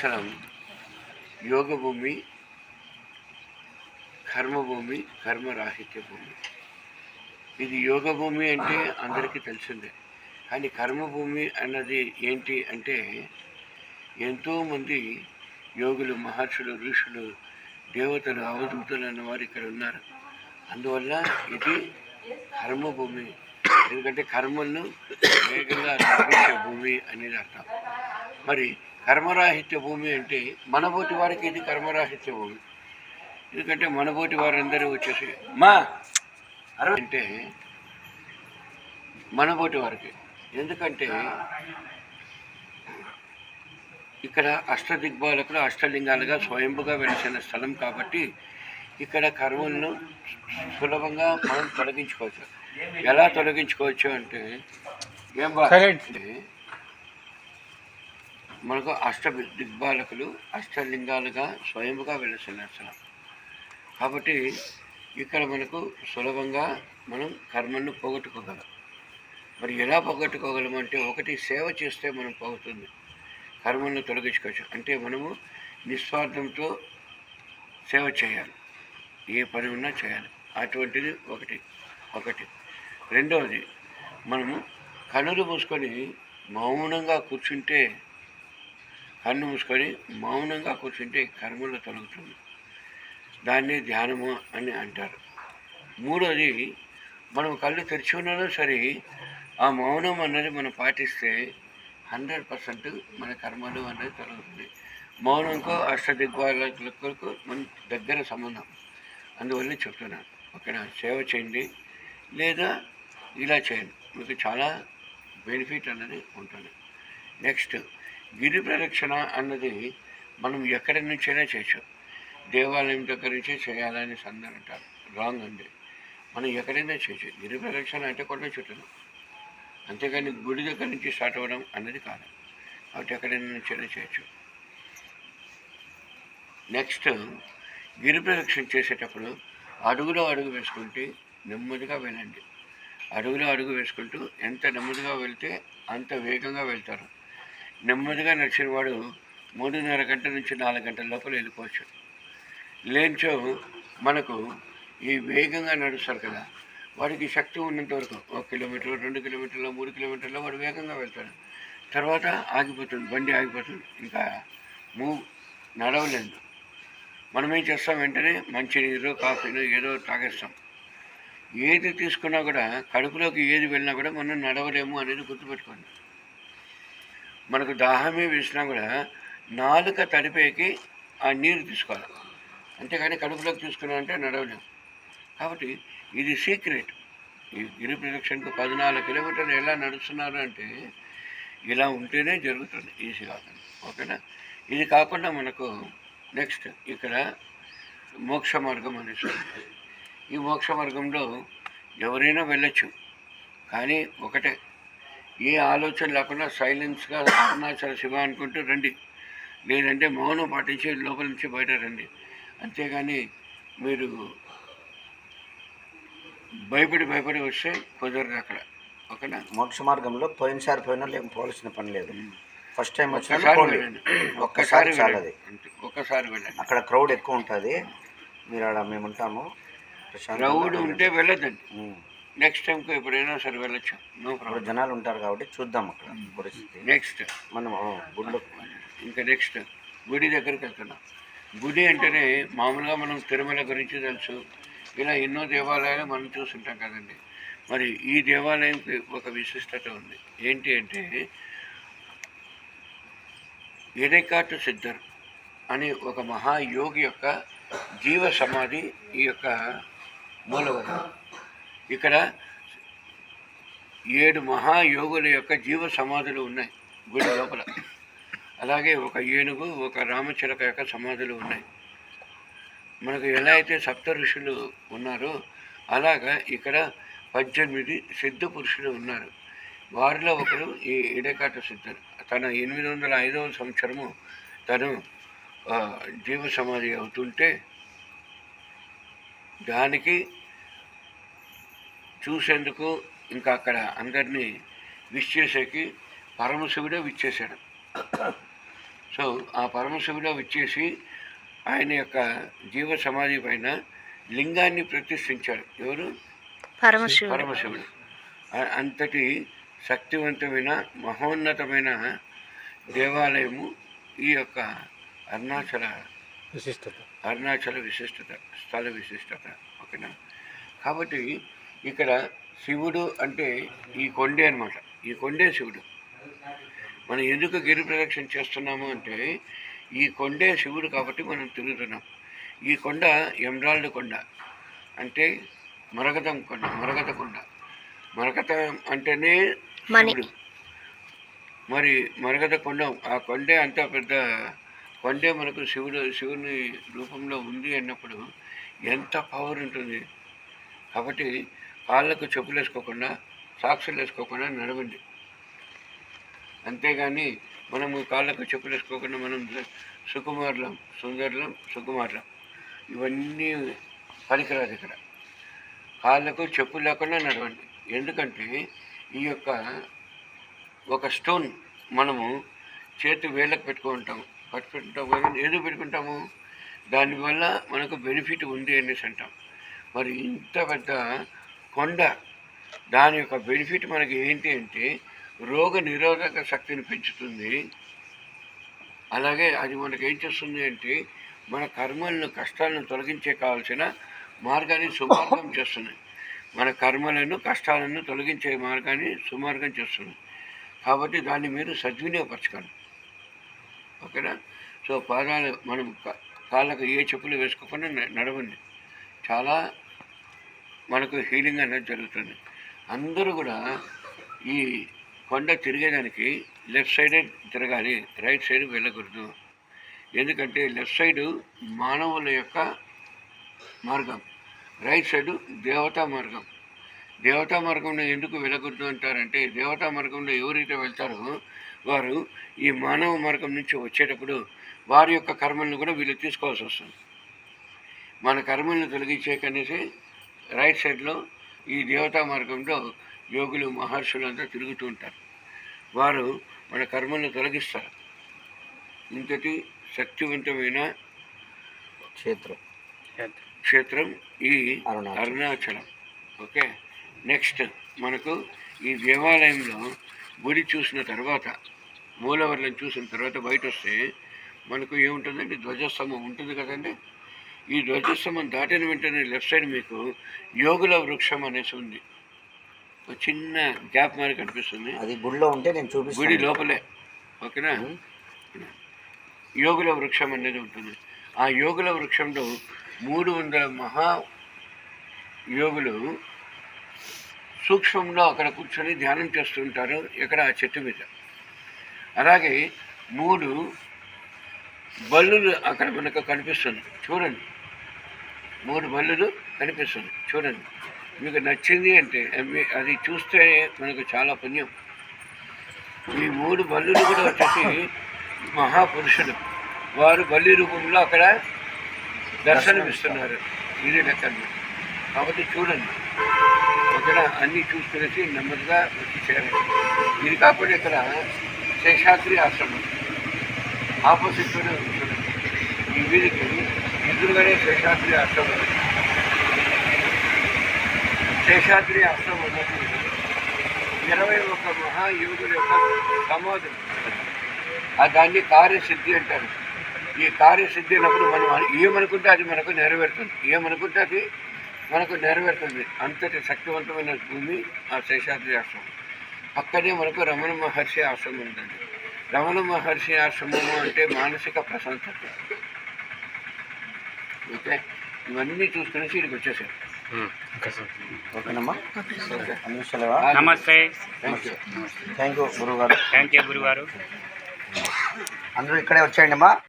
సింహాసనం యోగ భూమి కర్మభూమి కర్మరాహిత్య భూమి. ఇది యోగ భూమి అంటే అందరికీ తెలిసిందే. కానీ కర్మభూమి అన్నది ఏంటి అంటే ఎంతోమంది యోగులు మహర్షులు ఋషులు దేవతలు అవధూతలు అన్నవారు ఇక్కడ ఉన్నారు. అందువల్ల ఇది కర్మభూమి. ఎందుకంటే కర్మలను వేగంగా భూమి అనేది అర్థం. మరి కర్మరాహిత్య భూమి అంటే మనబోటి వారికి ఇది కర్మరాహిత్య భూమి. ఎందుకంటే మనబోటి వారందరూ వచ్చేసి మా అరవై అంటే మనబోటి వారికి. ఎందుకంటే ఇక్కడ అష్టదిగ్బాలకులు అష్టలింగాలుగా స్వయంభుగా వెలిసిన స్థలం కాబట్టి ఇక్కడ కర్మలను సులభంగా మనం తొలగించుకోవచ్చు. ఎలా తొలగించుకోవచ్చు అంటే ఏం బా అంటే మనకు అష్ట దిగ్బాలకులు అష్టలింగాలుగా స్వయంగా వెలిసిన స్థలం కాబట్టి ఇక్కడ మనకు సులభంగా మనం కర్మను పోగొట్టుకోగలం. మరి ఎలా పోగొట్టుకోగలం అంటే ఒకటి సేవ చేస్తే మనం పోగుతుంది కర్మలను తొలగించుకోవచ్చు. అంటే మనము నిస్వార్థంతో సేవ చేయాలి. ఏ పని ఉన్నా చేయాలి. అటువంటిది ఒకటి. ఒకటి. రెండవది మనము కనులు మూసుకొని మౌనంగా కూర్చుంటే కన్ను మూసుకొని మౌనంగా కూర్చుంటే కర్మలు తొలగుతుంది. దాన్ని ధ్యానము అని అంటారు. మూడోది మనం కళ్ళు తెరిచి ఉన్నానో సరే ఆ మౌనం అన్నది మనం పాటిస్తే హండ్రెడ్ పర్సెంట్ మన కర్మలు అనేది తొలగుతుంది. మౌనంకు అష్టదిగ్వాలకు మన దగ్గర సంబంధం. అందువల్ల చెప్తున్నాను అక్కడ సేవ చేయండి లేదా ఇలా చేయండి. మీకు చాలా బెనిఫిట్ అన్నది ఉంటుంది. నెక్స్ట్ గిరి ప్రదక్షిణ అన్నది మనం ఎక్కడి నుంచైనా చేయొచ్చు. దేవాలయం దగ్గర నుంచే చేయాలని సందర్ అంటారు. రాంగ్ అండి. మనం ఎక్కడైనా చేయొచ్చు. గిరి ప్రదక్షిణ అంటే కొండ చుట్టడం అంతేగాని గుడి దగ్గర నుంచి స్టార్ట్ అవ్వడం అన్నది కాదు. కాబట్టి ఎక్కడైనా నుంచైనా చేయొచ్చు. నెక్స్ట్ గిరి ప్రదక్షిణ చేసేటప్పుడు అడుగులో అడుగు వేసుకుంటే నెమ్మదిగా వెళ్ళండి. అడుగులో అడుగు వేసుకుంటూ ఎంత నెమ్మదిగా వెళ్తే అంత వేగంగా వెళ్తారు. నెమ్మదిగా నడిచిన వాడు మూడున్నర గంటల నుంచి నాలుగు గంటల లోపల వెళ్ళిపోవచ్చు. లేంచో మనకు ఈ వేగంగా నడుస్తారు కదా వాడికి శక్తి ఉన్నంత వరకు ఒక కిలోమీటర్ రెండు కిలోమీటర్లు మూడు కిలోమీటర్లు వాడు వేగంగా వెళ్తాడు. తర్వాత ఆగిపోతుంది బండి ఆగిపోతుంది. ఇంకా మూవ్ నడవలేదు. మనం ఏం చేస్తాం వెంటనే మంచినీరు కాఫీను ఏదో తాగేస్తాం. ఏది తీసుకున్నా కూడా కడుపులోకి ఏది వెళ్ళినా కూడా మనం నడవలేము అనేది గుర్తుపెట్టుకోండి. మనకు దాహమే వేసినా కూడా నాలుక తడిపేకి ఆ నీరు తీసుకోవాలి. అంతేగాని కడుపులోకి తీసుకున్నామంటే నడవలేము కాబట్టి ఇది సీక్రెట్. ఈ గిరి ప్రదక్షిణకు పద్నాలుగు కిలోమీటర్లు ఎలా నడుస్తున్నారు అంటే ఇలా ఉంటేనే జరుగుతుంది ఈజీగా ఓకేనా? ఇది కాకుండా మనకు నెక్స్ట్ ఇక్కడ మోక్ష మార్గం అనేసి ఈ మోక్ష మార్గంలో ఎవరైనా వెళ్ళచ్చు. కానీ ఒకటే ఏ ఆలోచన లేకుండా సైలెన్స్గా అరుణాచల శివ అనుకుంటూ రండి. లేదంటే మౌనం పాటించి లోపల నుంచి బయట రండి. అంతేగాని మీరు భయపడి భయపడి వస్తే కుదరదు అక్కడ. ఓకేనా? మోక్ష మార్గంలో పోయినసారి పోయినా లేక పోవాల్సిన పని లేదు. ఫస్ట్ టైం వచ్చిన ఒక్కసారి వెళ్ళండి. ఒక్కసారి వెళ్ళండి. అది అంతే. ఒక్కసారి వెళ్ళండి. అక్కడ క్రౌడ్ ఎక్కువ ఉంటుంది. మీరు ఆడ మేము ఉంటాము. ప్రశాంతంగా క్రౌడ్ ఉంటే వెళ్ళదండి ఉమ్. నెక్స్ట్ టైంకి ఎప్పుడైనా సరే వెళ్ళొచ్చు. నో ప్రాబ్లం జనాలు ఉంటారు కాబట్టి చూద్దాం అక్కడ పరిస్థితి. నెక్స్ట్ మనం గుడిలో ఇంకా నెక్స్ట్ గుడి దగ్గరికి వెళ్తున్నాం. గుడి అంటేనే మామూలుగా మనం తిరుమల గురించి తెలుసు. ఇలా ఎన్నో దేవాలయాలు మనం చూస్తుంటాం కదండి. మరి ఈ దేవాలయంకి ఒక విశిష్టత ఉంది. ఏంటి అంటే ఎడెకాటు సిద్ధర్ అనే ఒక మహాయోగి యొక్క జీవ సమాధి ఈ యొక్క మూలవరం. ఇక్కడ ఏడు మహాయోగుల యొక్క జీవ సమాధులు ఉన్నాయి గుడి లోపల. అలాగే ఒక ఏనుగు ఒక రామచిలక యొక్క సమాధులు ఉన్నాయి. మనకు ఎలా అయితే సప్త ఋషులు ఉన్నారో అలాగా ఇక్కడ పద్దెనిమిది సిద్ధ పురుషులు ఉన్నారు. వారిలో ఒకరు ఈ ఇడకాట సిద్ధులు తన ఎనిమిది వందల ఐదవ సంవత్సరము తను జీవ సమాధి అవుతుంటే దానికి చూసేందుకు ఇంకా అక్కడ అందరినీ విష్ చేసేకి పరమశివుడే విచ్చేశాడు. సో ఆ పరమశివుడు వచ్చేసి ఆయన యొక్క జీవ సమాధి పైన లింగాన్ని ప్రతిష్ఠించాడు. ఎవరు? పరమశివుడు. పరమశివుడు. అంతటి శక్తివంతమైన మహోన్నతమైన దేవాలయము ఈ యొక్క అరుణాచల విశిష్టత. అరుణాచల విశిష్టత స్థల విశిష్టత. ఓకేనా? కాబట్టి ఇక్కడ శివుడు అంటే ఈ కొండే అన్నమాట. ఈ కొండే శివుడు. మనం ఎందుకు గిరి ప్రదక్షిణ చేస్తున్నాము అంటే ఈ కొండే శివుడు కాబట్టి మనం తిరుగుతున్నాం. ఈ కొండ ఎమరాల్డ్ కొండ. అంటే మరగతం కొండ మరగత కొండ. మరగత అంటేనే. శివుడు. మరి మరగత కొండ ఆ కొండే అంత పెద్ద కొండే మనకు శివుడు శివుని రూపంలో ఉంది అన్నప్పుడు ఎంత పవర్ ఉంటుంది. కాబట్టి కాళ్ళకు చెప్పులు వేసుకోకుండా సాక్షులు వేసుకోకుండా నడవండి. అంతేగాని మనము కాళ్ళకు చెప్పులు వేసుకోకుండా మనం సుకుమారులం సుందరులం సుకుమారులం. ఇవన్నీ పనికిరాదు ఇక్కడ. కాళ్ళకు చెప్పులు లేకుండా నడవండి. ఎందుకంటే ఈ యొక్క ఒక స్టోన్ మనము చేతి వేళ్ళకు పెట్టుకుంటాము పెట్టుకుంటాం కదా ఎందుకు పెట్టుకుంటాము? దానివల్ల మనకు బెనిఫిట్ ఉంది అనేసి అంటాం. మరి ఇంత పెద్ద కొండ దాని యొక్క బెనిఫిట్ మనకి ఏంటి అంటే రోగ నిరోధక శక్తిని పెంచుతుంది. అలాగే అది మనకి ఏం చేస్తుంది అంటే మన కర్మలను కష్టాలను తొలగించే కావాల్సిన మార్గాన్ని సుమార్గం చేస్తుంది. మన కర్మలను కష్టాలను తొలగించే మార్గాన్ని సుమార్గం చేస్తుంది. కాబట్టి దాన్ని మీరు సద్వినియోగపరచుకోండి. ఓకేనా? సో పాదాలు మనం కాళ్ళకు ఏ చెప్పులు వేసుకోకుండా నడవండి. చాలా మనకు హీలింగ్ అనేది జరుగుతుంది. అందరూ కూడా ఈ కొండ తిరిగేదానికి లెఫ్ట్ సైడే తిరగాలి రైట్ సైడ్ వెళ్ళకూడదు. ఎందుకంటే లెఫ్ట్ సైడు మానవుల యొక్క మార్గం రైట్ సైడు దేవతా మార్గం. దేవతా మార్గంలో ఎందుకు వెళ్ళకూడదు అంటారంటే దేవతా మార్గంలో ఎవరైతే వెళ్తారో వారు ఈ మానవ మార్గం నుంచి వచ్చేటప్పుడు వారి యొక్క కర్మలను కూడా వీళ్ళు తీసుకోవాల్సి వస్తుంది. మన కర్మలను తొలగించే కనేసి రైట్ సైడ్లో ఈ దేవతా మార్గంలో యోగులు మహర్షులు అంతా తిరుగుతూ ఉంటారు. వారు మన కర్మలను తొలగిస్తారు. ఇంతటి శక్తివంతమైన క్షేత్రం. క్షేత్రం ఈ అరుణాచలం. ఓకే? నెక్స్ట్ మనకు ఈ దేవాలయంలో గుడి చూసిన తర్వాత మూలవర్లను చూసిన తర్వాత బయట వస్తే మనకు ఏముంటుందండి? ధ్వజస్తంభం ఉంటుంది కదండి? ఈ ధ్వజస్తంభం దాటిన వెంటనే లెఫ్ట్ సైడ్ మీకు యోగుల వృక్షం అనేసి ఉంది. ఒక చిన్న గ్యాప్ మరి కనిపిస్తుంది. అది గుడిలో ఉంటే నేను గుడి చూపిస్తాను లోపలే. ఓకేనా? యోగుల వృక్షం అనేది ఉంటుంది. ఆ యోగుల వృక్షంలో మూడు వందల మహా యోగులు సూక్ష్మంలో అక్కడ కూర్చొని ధ్యానం చేస్తుంటారు ఇక్కడ ఆ చెట్టు మీద. అలాగే మూడు బల్లులు అక్కడ మనకు కనిపిస్తుంది చూడండి. మూడు బల్లులు కనిపిస్తుంది. చూడండి. మీకు నచ్చింది అంటే అది చూస్తే మనకు చాలా పుణ్యం. ఈ మూడు బల్లులు కూడా వచ్చేసి మహాపురుషులు. వారు బల్లి రూపంలో అక్కడ దర్శనమిస్తున్నారు. ఇది లెక్క కాబట్టి చూడండి. అక్కడ అన్నీ చూసుకునేసి నెమ్మదిగా వచ్చి చేరండి. ఇది కాకుండా ఇక్కడ శేషాద్రి ఆశ్రమం. ఆపోజిట్ ఉంది. చూడండి. ఈ వీధికి ఎదురుగానే శేషాద్రి ఆశ్రమం. శేషాద్రి ఆశ్రమం ఉన్నప్పుడు ఇరవై ఒక్క మహాయోగుల యొక్క సమాధి. ఆ దాన్ని కార్యసిద్ధి అంటారు. ఈ కార్యసిద్ధి అన్నప్పుడు మనం ఏమనుకుంటే అది మనకు నెరవేరుతుంది. ఏమనుకుంటే అది మనకు నెరవేరుతుంది. అంతటి శక్తివంతమైన భూమి ఆ శేషాద్రి ఆశ్రమం. అక్కడే మనకు రమణ మహర్షి ఆశ్రమం ఉందండి. రమణ మహర్షి ఆశ్రమము అంటే మానసిక ప్రశాంతత. ఓకే. ఇవన్నీ చూసుకుని ఇక్కడికి వచ్చేసారు. ఓకేనమ్మా? నమస్తే థ్యాంక్ యూ థ్యాంక్ యూ గురువు గారు థ్యాంక్ యూ గురువారు అందరూ ఇక్కడే వచ్చేయండి అమ్మా